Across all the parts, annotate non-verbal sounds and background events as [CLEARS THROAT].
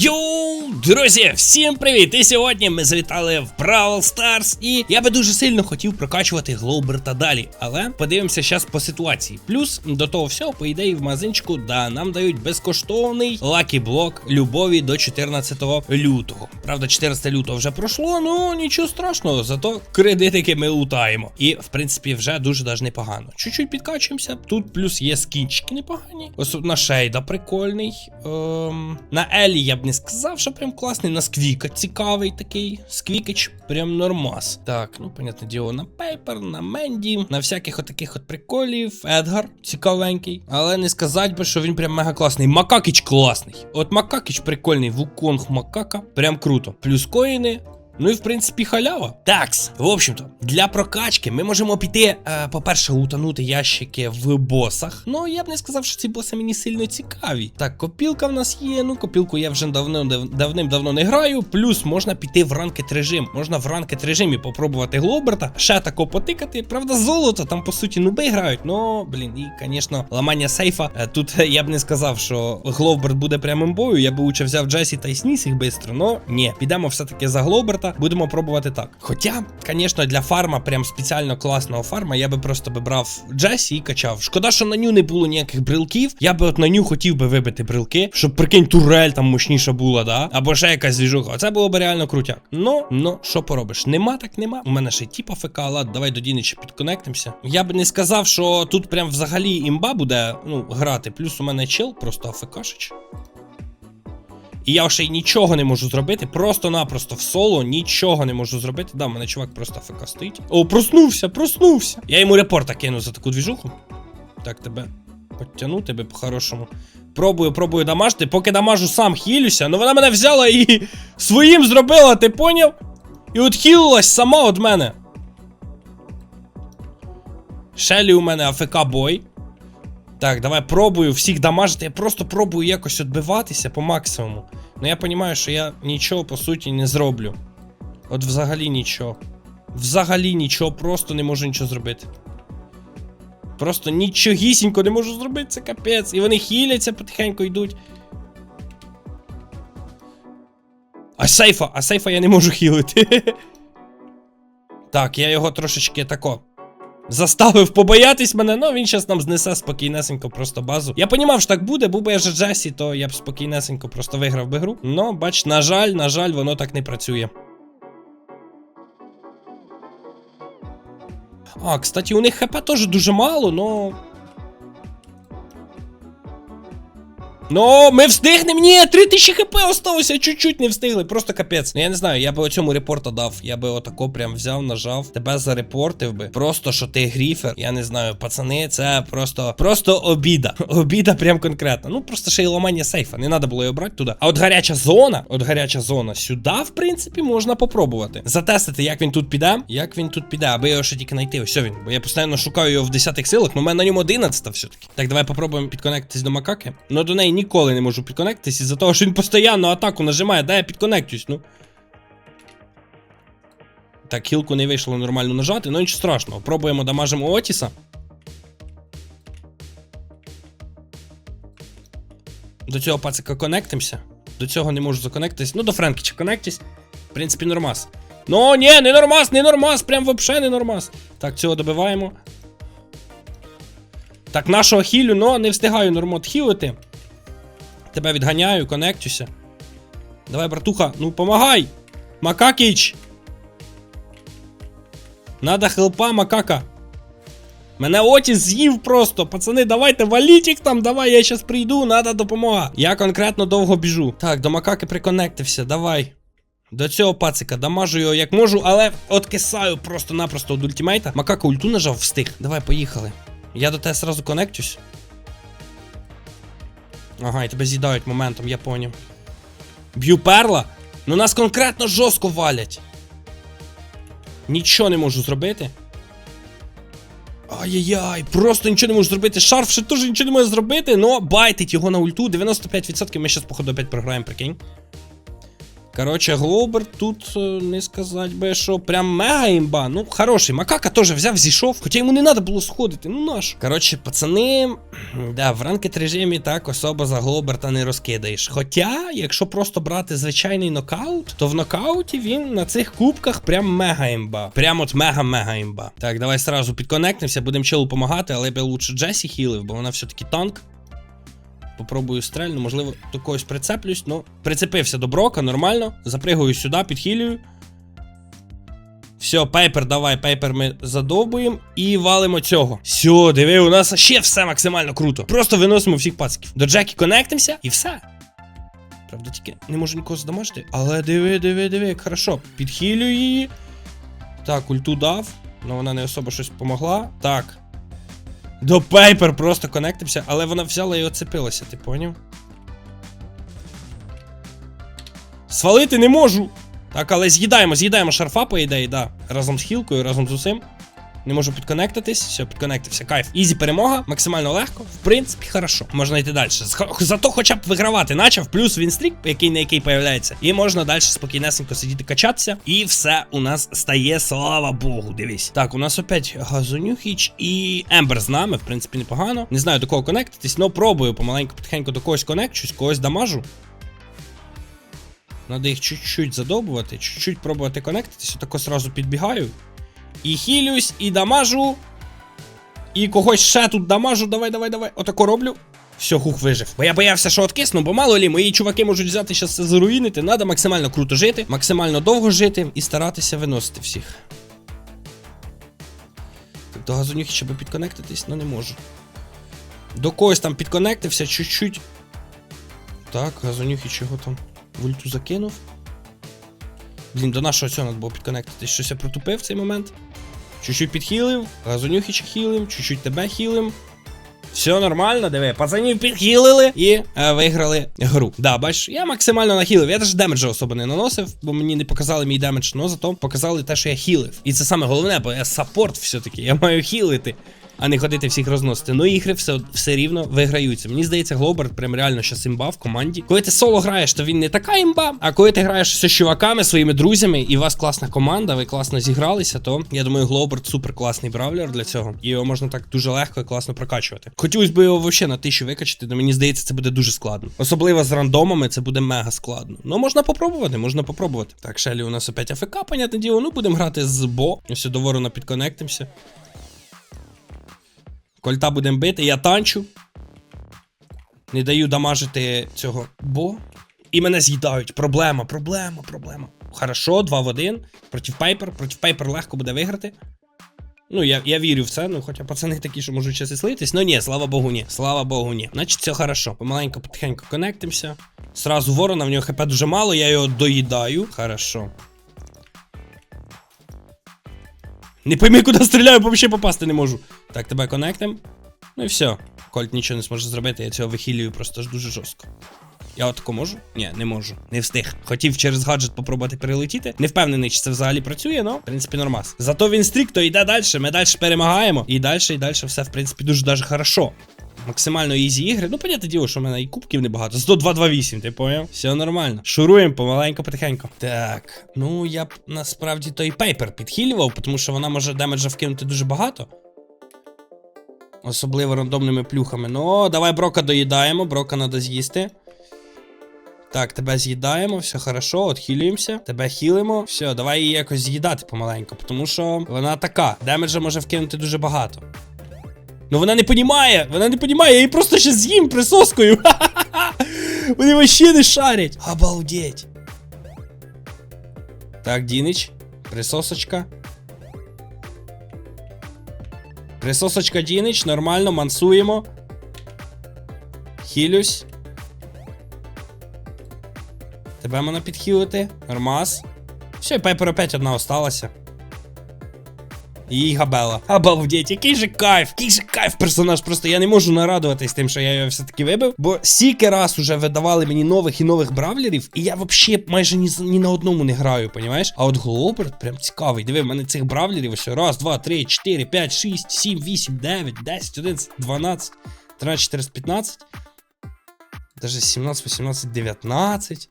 You. Друзі, всім привіт! І сьогодні ми завітали в Бравл Старс, і я би дуже сильно хотів прокачувати Глоуберта далі. Але подивимося зараз по ситуації. Плюс до того всього, по ідеї, в магазинчику, да, нам дають безкоштовний лакі блок любові до 14 лютого. Правда, 14 лютого вже пройшло, ну нічого страшного, зато кредитики ми лутаємо. І в принципі вже дуже даже непогано. Чуть-чуть підкачуємося. Тут плюс є скінчики непогані. Ось на шейда прикольний. Ем, на Елі я б не сказав, що прям класний. На Сквіка цікавий такий. Сквікич прям нормас. Так, ну, понятне діло, на Пейпер, на Менді, на всяких отаких от приколів. Едгар цікавенький. Але не сказати би, що він прям мега класний. Макакіч класний. От Макакіч прикольний. Вуконг Макака. Прям круто. Плюс коїни. Ну і в принципі халява. Такс, в общем-то, для прокачки ми можемо піти, е, по-перше, утонути ящики в босах. Ну я б не сказав, що ці боси мені сильно цікаві. Так, копілка в нас є. Ну, копілку я вже давно давним-давно не граю. Плюс можна піти в ранкет режим. Можна в ранкет режимі попробувати Глоберта, ще тако потикати. Правда, золото там по суті нуби грають. Ну, блін, і, звісно, ламання сейфа. Е, Тут [LAUGHS] я б не сказав, що Глоберт буде прямим бою. Я би лучше взяв Джесі та й сніс їх швидко. Но ні, підемо все-таки за Глоберта. Будемо пробувати так. Хоча, звісно, для фарма, прям спеціально класного фарма, я би просто би брав Джесі і качав. Шкода, що на ню не було ніяких брелків. Я би от на ню хотів би вибити брелки, щоб прикинь, турель там мощніша була, да? Або ще якась звіжуха. Це було б реально крутяк. Ну, ну, що поробиш? Нема, так нема. У мене ще й типа ФК, давай до Дінича підконектимося. Я би не сказав, що тут прям взагалі імба буде ну, грати. Плюс у мене чел, просто АФКшич. І я ще й нічого не можу зробити. Просто-напросто в соло нічого не можу зробити. Да, мене чувак просто стоїть. О, проснувся, проснувся. Я йому репорта кину за таку двіжуху. Так, тебе підтягну, тебе по-хорошому. Пробую, пробую дамажити. Поки дамажу, сам хілюся. Ну вона мене взяла і своїм зробила, ти поняв? І от хілилась сама від мене. Шелі у мене АФК бой. Так, давай пробую всіх дамажити. Я просто пробую якось відбиватися по максимуму. Ну я розумію, що я нічого по суті не зроблю. От взагалі нічого. Взагалі нічого, просто не можу нічого зробити. Просто нічогісінько не можу зробити, це капець. І вони хіляться, потихеньку йдуть. А сейфа, а сейфа я не можу [LAUGHS] хілити. Так, я його трошечки тако. Заставив побоятись мене, ну він зараз нам знесе спокійнесенько просто базу. Я понімав, що так буде, був би я же Джесі, то я б спокійнесенько просто виграв би гру. Ну, бач, на жаль, на жаль, воно так не працює. А, кстати, у них ХП теж дуже мало, но. Ну, ми встигнемо. Ні, 3000 хп осталося, чуть-чуть не встигли, просто капець. Ну я не знаю, я би оцьому репорта дав. Я би отако прям взяв, нажав, тебе зарепортив би. Просто що ти гріфер. Я не знаю, пацани, це просто просто обіда. [LAUGHS] Обіда прям конкретно. Ну просто ще й ламання сейфа. Не треба було його брати туди. А от гаряча зона, от гаряча зона, сюди, в принципі, можна попробувати. Затестити, як він тут піде. Як він тут піде, аби його ще тільки знайти. Ось він. Бо я постійно шукаю його в 10 силах, ну в мене на ньому 11 все-таки. Так, давай попробуємо підконектитись до макаки. Ну до неї ніколи не можу підконектитись із-за того, що він постійно атаку нажимає. Дай я підконектюсь, ну. Так, хілку не вийшло нормально нажати, ну нічого страшного. Пробуємо дамажимо Отіса. До цього пацика конектимося. До цього не можу законектитись. Ну, до Френкіча конектись. В принципі, нормас. Ну, ні, не нормас, не нормас, прям вообще не нормас. Так, цього добиваємо. Так, нашого хілю, ну, не встигаю нормот хілити. Тебе відганяю, конектюся. Давай, братуха, ну помагай! Макакіч! Надо хелпа, макака. Мене Отіс з'їв просто. Пацани, давайте валіть їх там, давай, я щас прийду, надо допомога. Я конкретно довго біжу. Так, до макаки приконектився, давай. До цього пацика дамажу його як можу, але откисаю просто-напросто від ультимейта. Макака ульту нажав, встиг. Давай, поїхали. Я до тебе сразу конектюсь. Ага, і тебе з'їдають моментом, я поняв. Б'ю перла? Ну нас конкретно жорстко валять. Нічого не можу зробити. Ай-яй-яй, просто нічого не можу зробити. Шарф ще теж нічого не може зробити, але байтить його на ульту. 95% ми зараз, походу, опять програємо, прикинь. Коротше, Глобер тут е, не сказати би, що прям мега імба. Ну, хороший. Макака теж взяв, зійшов. Хоча йому не треба було сходити. Ну наш. Коротше, пацани, [CLEARS THROAT] да, в ранкет режимі так особо за Глоберта не розкидаєш. Хоча, якщо просто брати звичайний нокаут, то в нокауті він на цих кубках прям мега імба. Прям от мега-мега імба. Так, давай сразу підконектимося, будемо челу допомагати, але я б лучше Джесі хілив, бо вона все-таки танк. Попробую стрельну, можливо, до когось прицеплюсь. Ну, прицепився до брока, нормально. Запригую сюди, підхилюю. Все, пейпер, давай, пейпер ми задовбуємо і валимо цього. Все, диви, у нас ще все максимально круто. Просто виносимо всіх пациків. До Джекі конектимося і все. Правда, тільки не можу нікого задамажити. Але диви, диви, диви, як хорошо. Підхилюю її. Так, ульту дав. Ну вона не особо щось помогла. Так. До Пейпер просто конектився, але вона взяла і оцепилася, ти поняв? Свалити не можу! Так, але з'їдаємо, з'їдаємо шарфа, по ідеї, да. Разом з хілкою, разом з усім. Не можу підконектитись, все, підконектився. Кайф. Ізі перемога, максимально легко. В принципі, хорошо. Можна йти далі. Зато хоча б вигравати начав, плюс він стрік, який на який появляється. І можна далі спокійнесенько сидіти качатися. І все у нас стає, слава Богу. Дивись. Так, у нас опять Газонюхіч і Ембер з нами, в принципі, непогано. Не знаю до кого конектитись, але пробую помаленьку потихеньку до когось конекчусь, когось дамажу. Надо їх чуть-чуть задобувати, чуть-чуть пробувати конектитись, отако сразу підбігаю. І хілюсь, і дамажу. І когось ще тут дамажу. Давай, давай, давай. Отако роблю. Все, хух вижив. Бо я боявся, що откисну, бо мало лі, мої чуваки можуть взяти зараз це заруїнити. Надо максимально круто жити, максимально довго жити і старатися виносити всіх. Так, до газонюхи щоб підконектитись, ну не можу. До когось там підконектився, чуть-чуть. Так, газонюхи чого там? Вульту закинув. Блін, до нашого цього треба було підконектитись. Щось я протупив в цей момент. Чуть-чуть підхилив, газонюхіч хілим, чуть-чуть тебе хілим. Все нормально, диви, пацанів підхилили і е, виграли гру. Да, бачиш, я максимально нахилив. Я теж демеджа особо не наносив, бо мені не показали мій демедж, але зато показали те, що я хілив. І це саме головне, бо я саппорт все-таки, я маю хілити. А не ходити всіх розносити. Ну ігри все, все рівно виграються. Мені здається, Глобер прям реально щас імба в команді. Коли ти соло граєш, то він не така імба. А коли ти граєш з чуваками, своїми друзями, і у вас класна команда, ви класно зігралися, то я думаю, Глобер супер класний бравлер для цього. Його можна так дуже легко і класно прокачувати. Хотілося б його взагалі на тисячу викачати, але мені здається, це буде дуже складно. Особливо з рандомами це буде мега складно. Ну можна попробувати, можна попробувати. Так, Шелі у нас опять АФК, понятне діло. Ну будемо грати з Бо. Ось до ворона підконектимося. Кольта будемо бити, я танчу. Не даю дамажити цього бо. І мене з'їдають. Проблема, проблема, проблема. Хорошо, 2 в 1. Проти Пайпер. Проти Пайпер легко буде виграти. Ну, я я вірю в це, ну хоча пацани такі, що можуть час і слитись. Ну ні, слава Богу, ні. Слава Богу, ні. Значить, все хорошо. Помаленько, потихеньку конектимося. Сразу ворона, в нього хп дуже мало, я його доїдаю. Хорошо. Не пойми, куди стріляю, бо взагалі попасти не можу. Так, тебе конектим. Ну і все. Кольт нічого не зможе зробити, я цього вихилюю просто ж дуже жорстко. Я отако можу? Ні, не можу. Не встиг. Хотів через гаджет попробувати перелетіти. Не впевнений, чи це взагалі працює, але в принципі нормас. Зато він стрік, то йде далі. Ми далі перемагаємо. І далі, і далі все, в принципі, дуже даже хорошо. Максимально ізі ігри. Ну, понятне діло, що в мене і кубків небагато. 102-2-8, ти поняв? Все нормально. Шуруємо помаленько, потихеньку. Так. Ну, я б насправді той пейпер підхилював, тому що вона може демеджа вкинути дуже багато. Особливо рандомними плюхами. Ну, давай брока доїдаємо, брока треба з'їсти. Так, тебе з'їдаємо, все хорошо, отхилюємося. Тебе хілимо. Все, давай її якось з'їдати помаленьку, тому що вона така. Демеджа може вкинути дуже багато. Ну вона не понімає, вона не понімає, я її просто ще з'їм присоскою. [LAUGHS] Вони вообще не шарять. Обалдеть. Так, Дінич, присосочка. Присосочка Дінич, нормально, мансуємо. Хілюсь. Тебе можна підхилити. Нормас. Все, і Пайпер опять одна осталася. І Габела. Обалдеть, який же кайф, який же кайф персонаж. Просто я не можу нарадуватись тим, що я його все-таки вибив. Бо стільки раз уже видавали мені нових і нових бравлерів, і я взагалі майже ні, ні на одному не граю, понімаєш? А от Глоберт прям цікавий. Диви, в мене цих бравлерів ось раз, два, три, чотири, п'ять, шість, сім, вісім, дев'ять, десять, одинадцять, дванадцять, тринадцять, чотирнадцять, п'ятнадцять. Даже 17, 18, 19.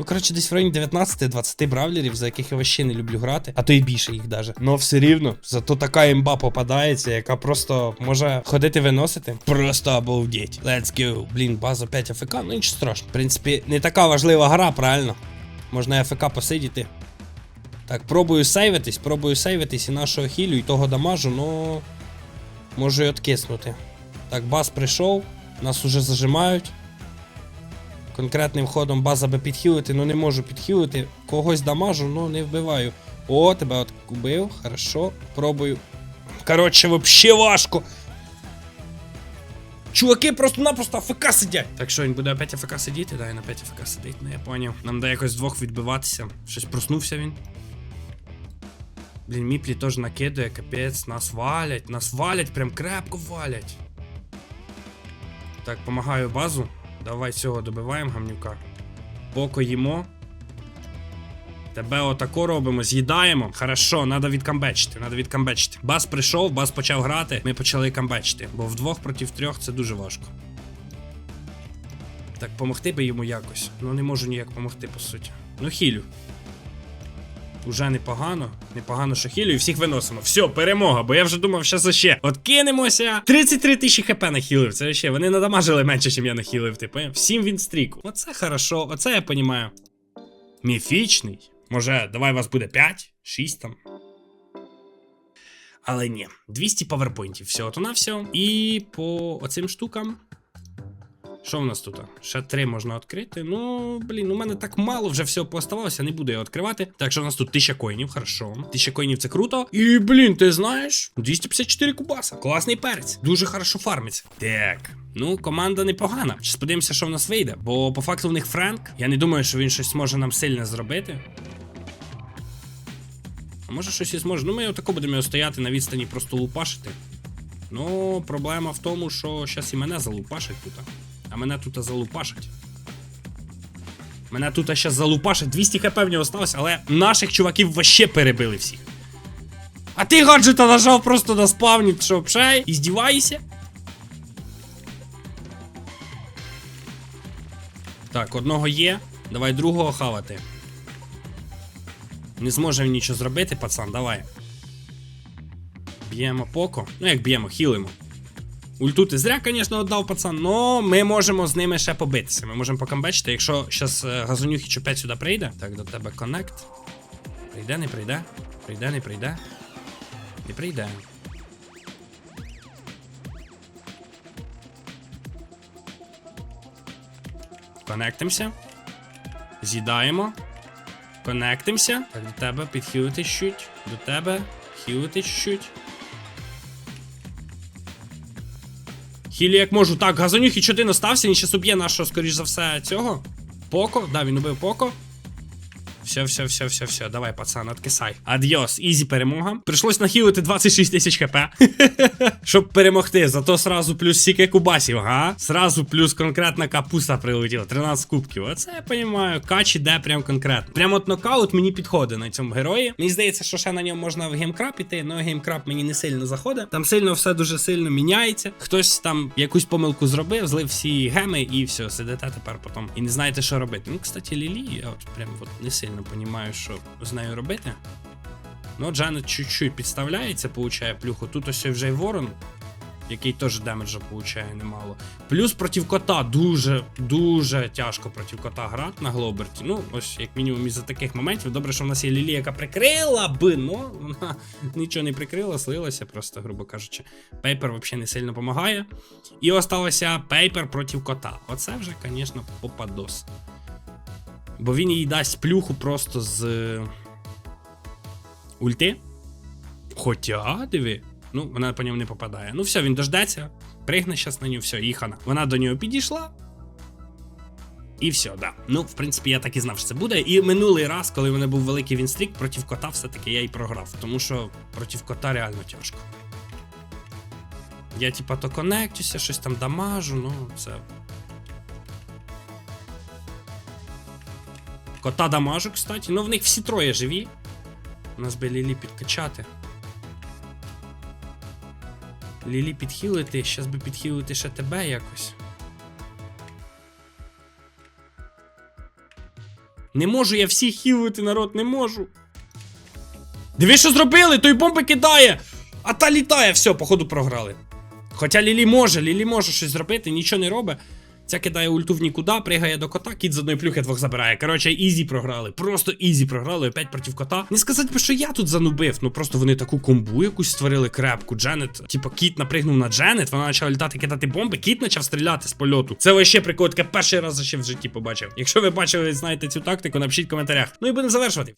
Ну, коротше, десь в районі 19-20 бравлерів, за яких я вообще не люблю грати, а то і більше їх даже. Ну все рівно, зато така імба попадається, яка просто може ходити виносити. Просто обалдеть. Let's go. Блін, база 5 АФК, ну нічого страшного. В принципі, не така важлива гра, правильно? Можна АФК посидіти. Так, пробую сейвитись, пробую сейвитись і нашого хілю, і того дамажу, ну. Можу й откиснути. Так, бас прийшов, нас уже зажимають. Конкретним ходом база би підхилити, ну не можу підхилити. Когось дамажу, ну не вбиваю. О, тебе от убив, хорошо. Пробую. Коротше, вообще важко. Чуваки просто-напросто АФК сидять. Так що він буде опять АФК сидіти? Да, він опять АФК сидить, ну я поняв. Нам треба якось двох відбиватися. Щось проснувся він. Блін, Міплі теж накидує, капець, нас валять, нас валять, прям крепко валять. Так, помагаю базу. Давай цього добиваємо гамнюка. Поко їмо. Тебе отако робимо, з'їдаємо. Хорошо, треба відкамбечити, треба відкамбечити. Бас прийшов, бас почав грати, ми почали камбечити. Бо вдвох проти трьох це дуже важко. Так, помогти би йому якось. Ну не можу ніяк помогти, по суті. Ну, хілю. Уже непогано. Непогано, що хілю і всіх виносимо. Все, перемога, бо я вже думав, що ще. От кинемося. 33 тисячі хп нахилив. Це ще. Вони надамажили менше, ніж я нахилив, ти поняв? Всім він стрік. Оце хорошо, оце я понімаю. Міфічний. Може, давай вас буде 5, 6 там. Але ні, 200 паверпойнтів всього то на все. І по оцим штукам. Що в нас тут? Ще три можна відкрити. Ну, блін, у мене так мало вже всього пооставалося, не буду я відкривати. Так що у нас тут 1000 коїнів, хорошо. 1000 коїнів це круто. І, блін, ти знаєш, 254 кубаса. Класний перець. Дуже хорошо фармиться. Так. Ну, команда непогана. Зараз подивимося, що в нас вийде. Бо по факту в них Френк. Я не думаю, що він щось зможе нам сильно зробити. А може щось і зможе. Ну, ми отако будемо його стояти на відстані, просто лупашити. Ну, проблема в тому, що зараз і мене залупашать тут. А мене тут залупашать. Мене тут зараз залупашать. 200 хп в нього осталось, але наших чуваків вообще перебили всіх. А ти гаджета нажав просто на спавні, що пшай, і? Так, одного є. Давай другого хавати. Не зможе він нічого зробити, пацан, давай. Б'ємо поко. Ну як б'ємо, хілимо. Ульту ти зря, звісно, віддав пацан, но ми можемо з ними ще побитися. Ми можемо покамбечити, якщо зараз газонюхіч опять сюди прийде. Так, до тебе коннект. Прийде, не прийде. Прийде, не прийде. Не прийде. Конектимося. З'їдаємо. Конектимося. Так, до тебе підхилити чуть. До тебе. Хілити чуть. Хілі як можу. Так, газонюхи чотири остався, він ще уб'є нашого, скоріш за все, цього. Поко. Да, він убив Поко. Все, все, все, все, все. Давай, пацан, откисай. Адьос, ізі перемога. Прийшлось нахилити 26 тисяч хп. [LAUGHS] Щоб перемогти. Зато сразу плюс сіки кубасів, га? Сразу плюс конкретна капуста прилетіла. 13 кубків. Оце я розумію. Кач іде прям конкретно. Прям от нокаут мені підходить на цьому герої. Мені здається, що ще на ньому можна в геймкрап іти, але геймкрап мені не сильно заходить. Там сильно все дуже сильно міняється. Хтось там якусь помилку зробив, злив всі геми і все, сидите тепер потім. І не знаєте, що робити. Ну, кстати, Лілі, я от прям от не сильно розумію, що з нею робити. Ну, Джанет чуть-чуть підставляється, получає плюху. Тут ось вже й ворон, який теж демеджа получає немало. Плюс проти кота дуже, дуже тяжко проти кота грати на Глоберті. Ну, ось, як мінімум, із-за таких моментів. Добре, що в нас є Лілі, яка прикрила би, ну вона [LAUGHS] нічого не прикрила, слилася, просто, грубо кажучи. Пейпер взагалі не сильно допомагає. І осталося Пейпер проти кота. Оце вже, звісно, попадос. Бо він їй дасть плюху просто з е, ульти. Хоча, диви. Ну, вона по ньому не попадає. Ну, все, він дождеться, пригне щас на нього, все, їхана. Вона до нього підійшла. І все, да. Ну, в принципі, я так і знав, що це буде. І минулий раз, коли в мене був великий вінстрік, проти кота все-таки я і програв. Тому що проти кота реально тяжко. Я, типа, то конектюся, щось там дамажу, ну, це Кота дамажу, кстати. Ну в них всі троє живі. У нас би Лілі підкачати. Лілі підхилити, щас би підхилити ще тебе якось. Не можу я всіх хілити, народ, не можу. Диви, що зробили? Той бомби кидає! А та літає, все, походу програли. Хоча Лілі може, Лілі може щось зробити, нічого не робить. Ця кидає ульту в нікуди, пригає до кота, кіт з одної плюхи двох забирає. Коротше, ізі програли. Просто ізі програли, опять проти кота. Не сказати що я тут занубив. Ну просто вони таку комбу якусь створили крепку. Дженет, типу, кіт напригнув на Дженет, вона почала літати кидати бомби, кіт почав стріляти з польоту. Це вообще прикол, таке перший раз ще в житті побачив. Якщо ви бачили, знаєте цю тактику, напишіть в коментарях. Ну і будемо завершувати.